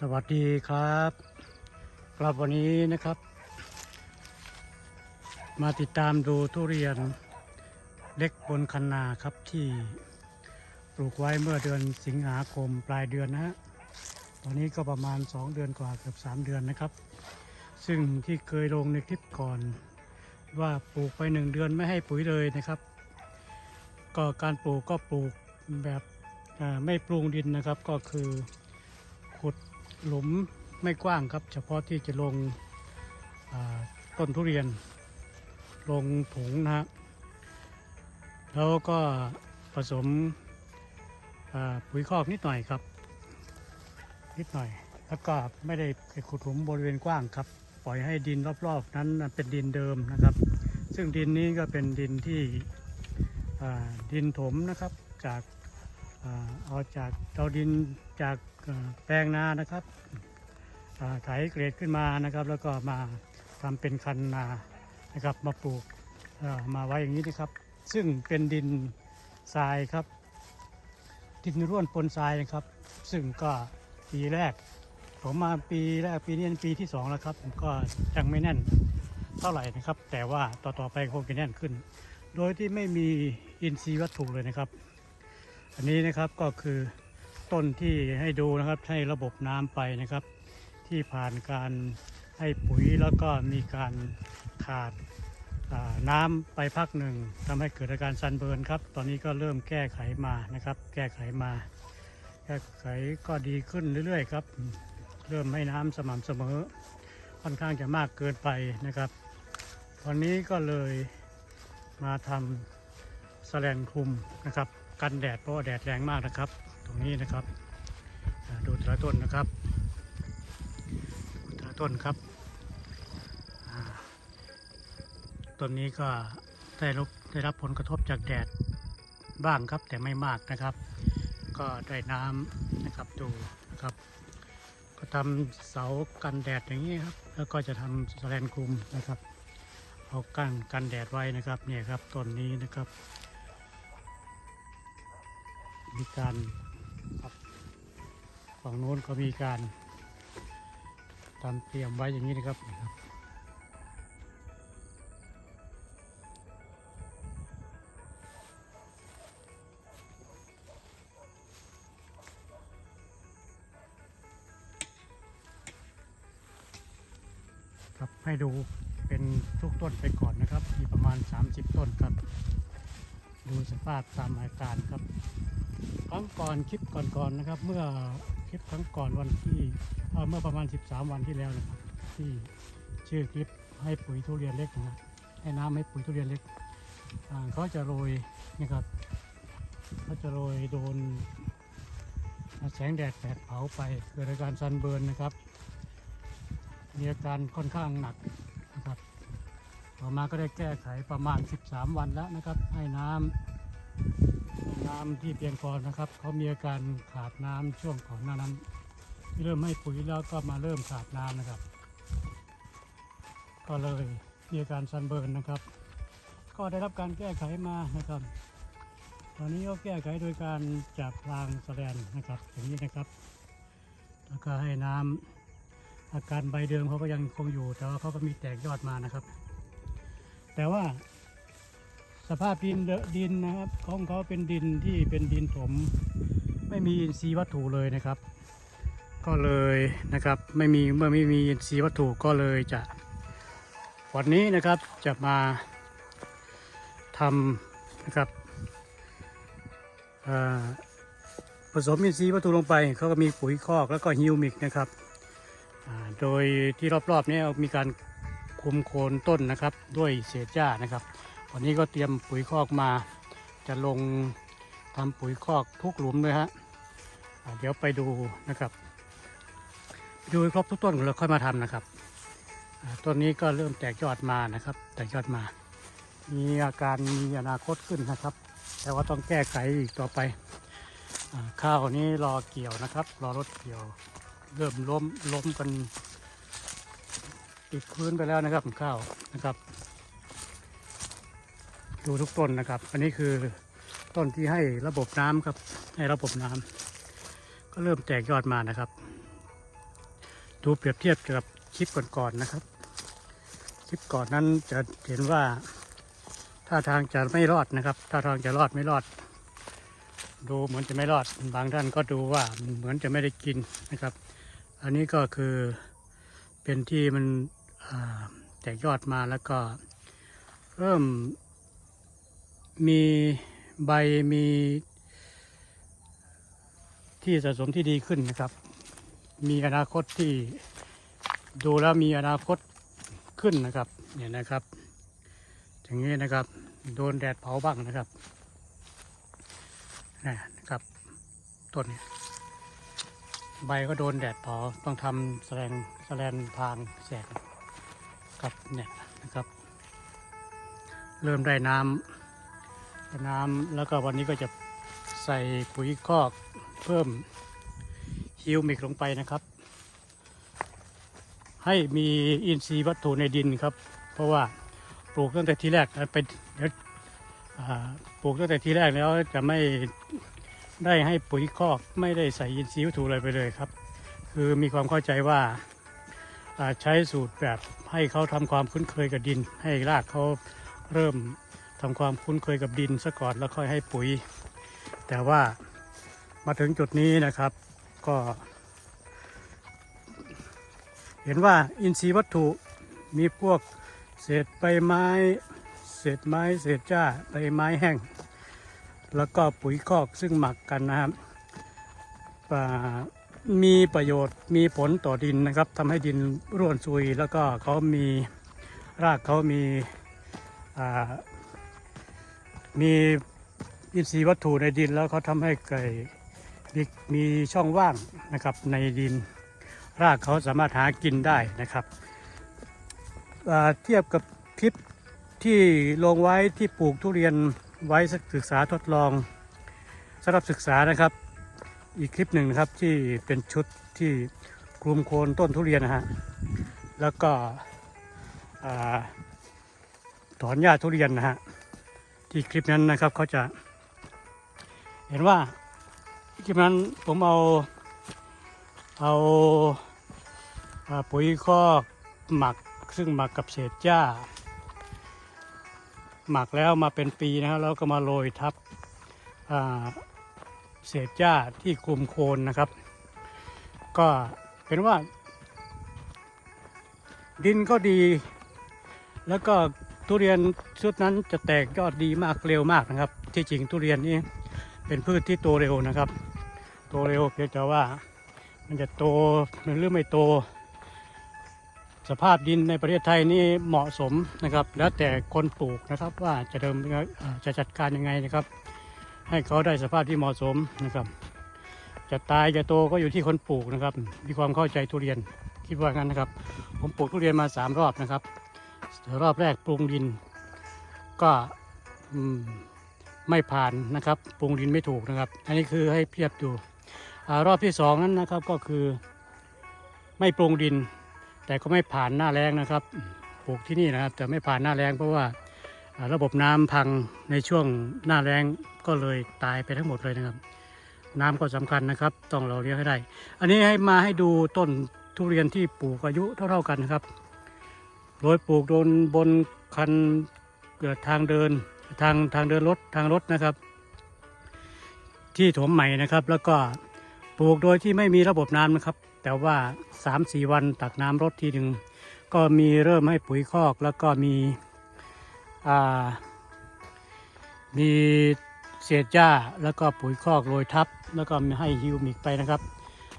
สวัสดีครับกลับวันนี้นะครับ มาติดตามดูทุเรียนเล็กบนคันนาครับที่ปลูกไว้เมื่อเดือนสิงหาคมปลายเดือนนะฮะตอนนี้ก็ประมาณ 2 เดือนกว่าเกือบ3 เดือนนะครับ ซึ่งที่เคยลงในคลิปก่อน ว่าปลูกไปหนึ่งเดือนไม่ให้ปุ๋ยเลยนะครับ ก็การปลูกก็ปลูกแบบไม่ปรุงดินนะครับก็คือ หลุมไม่กว้างครับ เฉพาะที่จะลงต้นทุเรียน ลงถุงนะฮะแล้วก็ผสมปุ๋ยคอกนิดหน่อยครับ นิดหน่อย แล้วก็ไม่ได้ขุดหลุมบริเวณกว้างครับ ปล่อยให้ดินรอบๆ นั้นเป็นดินเดิมนะครับ ซึ่งดินนี้ก็เป็นดินที่ดินถมนะครับจากเอาจากเอาดินจาก แปลงนานะครับอ่าไถเกรดขึ้นมานะครับ แล้วก็มาทำเป็นคันนานะครับมาปลูกมาไว้อย่างนี้นะครับ ซึ่งเป็นดินทรายครับ ดินร่วนปนทรายนะครับ ซึ่งก็ปีแรก ผมมาปีแรกปีนี้เป็นปีที่สองแล้วครับผมก็ยังไม่แน่นเท่าไหร่นะครับ แต่ว่าต่อๆไปคงจะแน่นขึ้น โดยที่ไม่มีอินทรีย์วัตถุเลยนะครับ อันนี้นะครับก็คือ ต้นที่ให้ดูนะครับให้ระบบน้ำไปนะครับ ที่ผ่านการให้ปุ๋ยแล้วก็มีการขาดน้ำไปพักหนึ่งทำให้เกิดอาการซันเบิร์นครับ ตอนนี้ก็เริ่มแก้ไขมานะครับ แก้ไขมา แก้ไขก็ดีขึ้นเรื่อยๆครับ เริ่มให้น้ำสม่ำเสมอ ค่อนข้างจะมากเกินไปนะครับวันนี้ก็เลยมาทำแสแลนคลุมนะครับ กันแดดเพราะว่าแดดแรงมากนะครับ ตรงนี้นะครับดูแต่ละต้นนะครับแต่ละต้นครับต้นนี้ก็ได้รับได้รับผลกระทบจากแดดบ้างครับแต่ไม่มากนะครับ ก็ได้น้ำนะครับดูนะครับ ก็ทำเสากันแดดอย่างนี้ครับ แล้วก็จะทำสแลนคลุมนะครับเอากั้นกันแดดไว้นะครับเนี่ยครับต้นนี้นะครับ มีการ ฝั่งโน้นก็มีการทำเตรียมไว้อย่างนี้นะครับครับให้ดูเป็นทุกต้นไปก่อนนะครับ มีประมาณ 30 ต้นครับ ดูสภาพตามอาการครับ ครั้งก่อนคลิปก่อนๆนะครับ เมื่อ คลิปครั้งก่อนวันที่เมื่อประมาณ 13 วันที่แล้วนะครับที่ชื่อคลิปให้ปุ๋ยทุเรียนเล็กนะให้น้ำให้ปุ๋ยทุเรียนเล็กเขาจะโรยนะครับเขาจะโรยโดนแสงแดดแผดเผาไปเกิดอาการซันเบิร์นนะครับมีอาการค่อนข้างหนักนะครับต่อมาก็ได้แก้ไขประมาณ 13 วันแล้วนะครับให้น้ำ น้ำที่เพียงพอนะครับเขามีอาการขาดน้ำช่วงก่อนหน้านั้นที่เริ่มให้ปุ๋ยแล้วก็มาเริ่มขาดน้ำนะครับ ก็เลยมีอาการซันเบิร์นนะครับ ก็ได้รับการแก้ไขมานะครับ ตอนนี้ก็แก้ไขโดยการจับพรางแสแลนนะครับอย่างนี้นะครับ แล้วก็ให้น้ำอาการใบเดิมเขาก็ยังคงอยู่ แต่ว่าเขาก็มีแตกยอดมานะครับ แต่ว่า สภาพดินดินนะครับของเขาเป็นดินที่เป็นดินถม ไม่มีอินทรีย์วัตถุเลยนะครับ ก็เลยนะครับไม่มีเมื่อไม่มีอินทรีย์วัตถุก็เลยจะ วันนี้นะครับจะมาทำนะครับผสมอินทรีย์วัตถุลงไปเขาก็มีปุ๋ยคอกแล้วก็ฮิวมิกนะครับโดยที่รอบๆนี้มีการคุมโคนต้นนะครับ ด้วยเศษหญ้านะครับ วันนี้ก็เตรียมปุ๋ยคอกมา จะลงทำปุ๋ยคอกทุกหลุมเลยฮะเดี๋ยวไปดูนะครับดูครบทุกต้นแล้วค่อยมาทำนะครับต้นนี้ก็เริ่มแตกยอดมานะครับ แตกยอดมา มีอาการมีอนาคตขึ้นนะครับ แต่ว่าต้องแก้ไขอีกต่อไปข้าวนี้รอเกี่ยวนะครับ รอรถเกี่ยว เริ่มล้มล้มกันติดพื้นไปแล้วนะครับข้าวนะครับ ดูทุกต้นนะครับ อันนี้คือต้นที่ให้ระบบน้ำครับ ให้ระบบน้ำก็เริ่มแตกยอดมานะครับ ดูเปรียบเทียบกับคลิปก่อนๆนะครับ คลิปก่อนนั้นจะเห็นว่าท่าทางจะไม่รอดนะครับท่าทางจะรอดไม่รอด ดูเหมือนจะไม่รอด บางท่านก็ดูว่าเหมือนจะไม่ได้กินนะครับ อันนี้ก็คือเป็นที่มันแตกยอดมาแล้วก็เริ่ม มีใบมีที่สะสมที่ดีขึ้นนะครับ มีอนาคตที่ดูแล้วมีอนาคตขึ้นนะครับเนี่ยนะครับอย่างนี้นะครับ โดนแดดเผาบ้างนะครับนี่นะครับต้นนี้ใบก็โดนแดดเผาต้องทำแสลงแสลนทางแสงครับเนี่ยนะครับ เริ่มได้น้ำ น้ำแล้วก็วันนี้ก็จะใส่ปุ๋ยคอกเพิ่มฮิวมิกลงไปนะครับ ให้มีอินทรีย์วัตถุในดินครับ เพราะว่าปลูกตั้งแต่ทีแรกไปเดี๋ยวปลูกตั้งแต่ทีแรกแล้วจะไม่ได้ให้ปุ๋ยคอกไม่ได้ใส่อินทรีย์วัตถุอะไรไปเลยครับ คือมีความเข้าใจว่าอ่าใช้สูตรแบบให้เขาทำความคุ้นเคยกับดิน ให้รากเขาเริ่ม ทำความคุ้นเคยกับดินซะก่อนแล้วค่อยให้ปุ๋ย แต่ว่ามาถึงจุดนี้นะครับ ก็ เห็นว่าอินทรีย์วัตถุมีพวกเศษใบไม้ เศษไม้ เศษจ้าใบไม้แห้ง แล้วก็ปุ๋ยคอกซึ่งหมักกันนะครับมีประโยชน์มีผลต่อดินนะครับทำให้ดินร่วนซุย แล้วก็เขามีรากเขามีอ่า มีอินทรีย์วัตถุในดินแล้วเขาทำให้เกิดมีช่องว่างนะครับในดิน รากเขาสามารถหากินได้นะครับเทียบกับคลิปที่ลงไว้ที่ปลูกทุเรียนไว้ศึกษาทดลองสำหรับศึกษานะครับ อีกคลิปหนึ่งนะครับที่เป็นชุดที่คลุมโคนต้นทุเรียนนะฮะแล้วก็อถอนหญ้าทุเรียนนะฮะ ที่คลิปนั้นนะครับเขาจะ เห็นว่าคลิปนั้นผมเอาเอาอ่าปุ๋ยคอกหมักซึ่งหมักกับเศษหญ้า หมักแล้วมาเป็นปีนะครับแล้วก็มาโรยทับเศษหญ้าที่คลุมโคนนะครับ ก็เป็นว่า ดินก็ดี แล้วก็ ทุเรียนชุดนั้นจะแตกยอดดีมากเร็วมากนะครับ ที่จริงทุเรียนนี้เป็นพืชที่โตเร็วนะครับ โตเร็วเพียงแต่ว่ามันจะโตหรือไม่โต สภาพดินในประเทศไทยนี่เหมาะสมนะครับ แล้วแต่คนปลูกนะครับว่าจะเดิมจะจัดการยังไงนะครับ ให้เขาได้สภาพที่เหมาะสมนะครับ จะตายจะโตก็อยู่ที่คนปลูกนะครับ มีความเข้าใจทุเรียนคิดว่างั้นนะครับ ผมปลูกทุเรียนมาสามรอบนะครับ รอบแรกปรุงดิน ก็ไม่ผ่านนะครับปรุงดินไม่ถูกนะครับ อันนี้คือให้เพียบดูอรอบที่สองนั้นนะครับก็คือไม่ปรุงดิน แต่ก็ไม่ผ่านหน้าแรงนะครับปลูกที่นี่นะครับแต่ไม่ผ่านหน้าแรงเพราะว่าอ่าระบบน้ำพังในช่วงหน้าแรงก็เลยตายไปทั้งหมดเลยนะครับ น้ำก็สำคัญนะครับ ต้องเราเลี้ยงให้ได้ อันนี้ให้มาให้ดูต้นทุเรียนที่ปลูกอายุเท่าๆกันนะครับ โดยปลูกโดนบนคันเกิดทางเดินทางทางเดินรถทางรถนะครับ ที่ถมใหม่นะครับ แล้วก็ปลูกโดยที่ไม่มีระบบน้ำนะครับ แต่ว่า 3-4 วันตักน้ำรดทีหนึ่งก็มีเริ่มให้ปุ๋ยคอกแล้วก็มีมีเศษหญ้าแล้วก็ปุ๋ยคอกโรยทับ แล้วก็มีให้ฮิวมิกไปนะครับ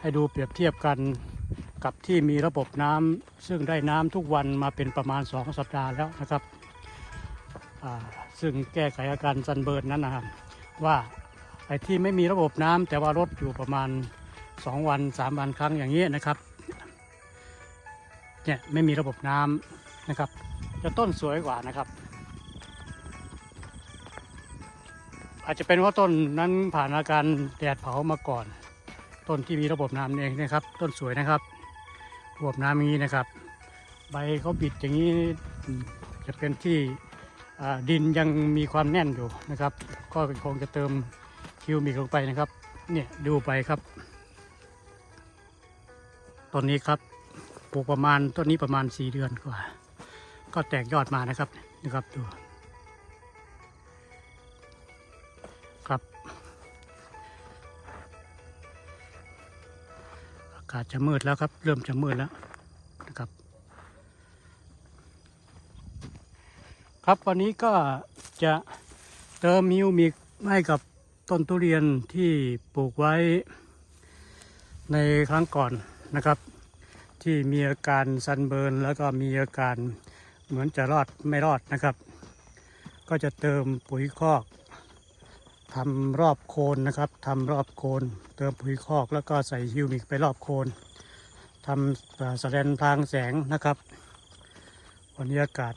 ให้ดูเปรียบเทียบกัน กับที่มีระบบน้ำซึ่งได้น้ำทุกวันมาเป็นประมาณ 2 สัปดาห์แล้วนะครับซึ่งแก้ไขอาการซันเบิร์นนั้นนะครับว่าไอ้ที่ไม่มีระบบน้ำแต่ว่ารถอยู่ประมาณ 2 วัน 3 วันครั้งอย่างนี้นะครับเนี่ยไม่มีระบบน้ำนะครับ จะต้นสวยกว่านะครับ อาจจะเป็นเพราะต้นนั้นผ่านอาการแดดเผามาก่อน ต้นที่มีระบบน้ำเองนะครับ ต้นสวยนะครับ ระบน้ำอย่างนี้นะครับ ใบเขาบิดอย่างนี้จะเป็นที่ดินยังมีความแน่นอยู่นะครับ ก็คงจะเติมคิวมิกลงไปนะครับ เนี่ยดูไปครับต้นนี้ครับปลูกประมาณต้นนี้ประมาณสี่เดือนกว่า ก็แตกยอดมานะครับนะครับดูากาศจะมืดแล้วครับ เริ่มจะมืดแล้วนะครับ ครับวันนี้ก็จะเติมมิวมิกให้กับต้นทุเรียนที่ปลูกไว้ในครั้งก่อนนะครับ ที่มีอาการซันเบิร์นแล้วก็มีอาการเหมือนจะรอดไม่รอดนะครับ ก็จะเติมปุ๋ยคอก ทำรอบโคนนะครับทำรอบโคน เติมปุ๋ยคอกแล้วก็ใส่ฮิวมิกไปรอบโคนทำเอ่อแสดงทางแสงนะครับ วันนี้อากาศ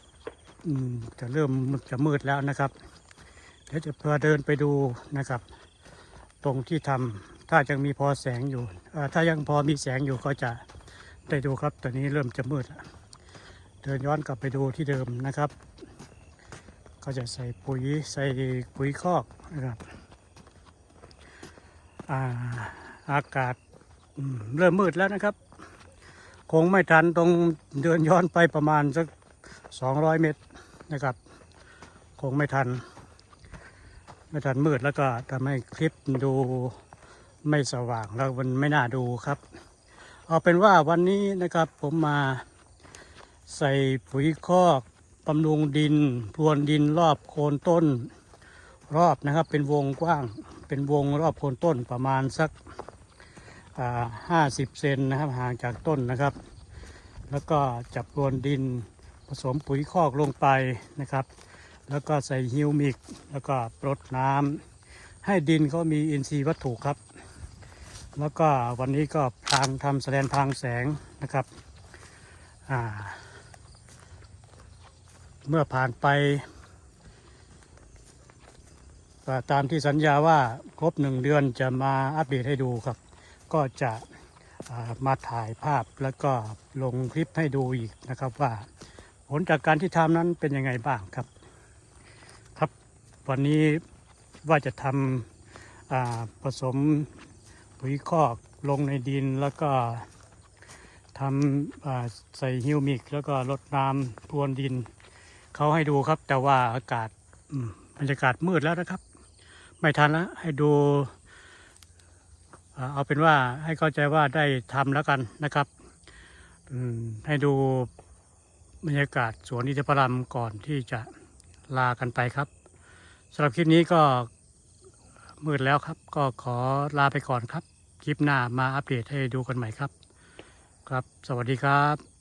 จะเริ่มจะมืดแล้วนะครับ เดี๋ยวจะพื่อเดินไปดูนะครับ ตรงที่ทำถ้ายังมีพอแสงอยู่ถ้ายังพอมีแสงอยู่ก็จะได้ดูครับตอนนี้เริ่มจะมืดแล้วเดินย้อนกลับไปดูที่เดิมนะครับ ก็จะใส่ปุ๋ยใส่ปุ๋ยคอกนะครับอาอากาศเริ่มมืดแล้วนะครับ คงไม่ทันตรงเดินย้อนไปประมาณสัก 200 เมตรนะครับ คงไม่ทัน ไม่ทันมืดแล้วก็ทำให้คลิปดูไม่สว่างแล้วมันไม่น่าดูครับ เอาเป็นว่าวันนี้นะครับผมมาใส่ปุ๋ยคอก บำรุงดินพรวนดินรอบโคนต้น รอบนะครับเป็นวงกว้างเป็นวงรอบโคนต้นประมาณสักห้าสิบเซนนะครับห่างจากต้นนะครับ แล้วก็จับรวนดินผสมปุ๋ยคอกลงไปนะครับ แล้วก็ใส่ฮิวมิก แล้วก็ปรดน้ำให้ดินเขามีอินทรีย์วัตถุครับ แล้วก็วันนี้ก็พรางทำแสดงทางแสงนะครับอ่า เมื่อผ่านไปตามที่สัญญาว่าครบหนึ่งเดือนจะมาอัปเดตให้ดูครับ ก็จะามาถ่ายภาพแล้วก็ลงคลิปให้ดูอีกนะครับว่าผลจากการที่ทำนั้นเป็นยังไงบ้างครับ ครับวันนี้ว่าจะทำผสมปุ๋ยคอกลงในดินแล้วก็ทำใส่ฮิวมิก แล้วก็ลดน้ำพรวนดิน เขาให้ดูครับ แต่ว่าอากาศบรรยากาศมืดแล้วนะครับ ไม่ทันแล้วให้ดู เอาเป็นว่าให้เข้าใจว่าได้ทำแล้วกันนะครับให้ดูบรรยากาศสวนอินทผลัมก่อนที่จะลากันไปครับสำหรับคลิปนี้ก็มืดแล้วครับ ก็ขอลาไปก่อนครับ คลิปหน้ามาอัปเดตให้ดูกันใหม่ครับ ครับ สวัสดีครับ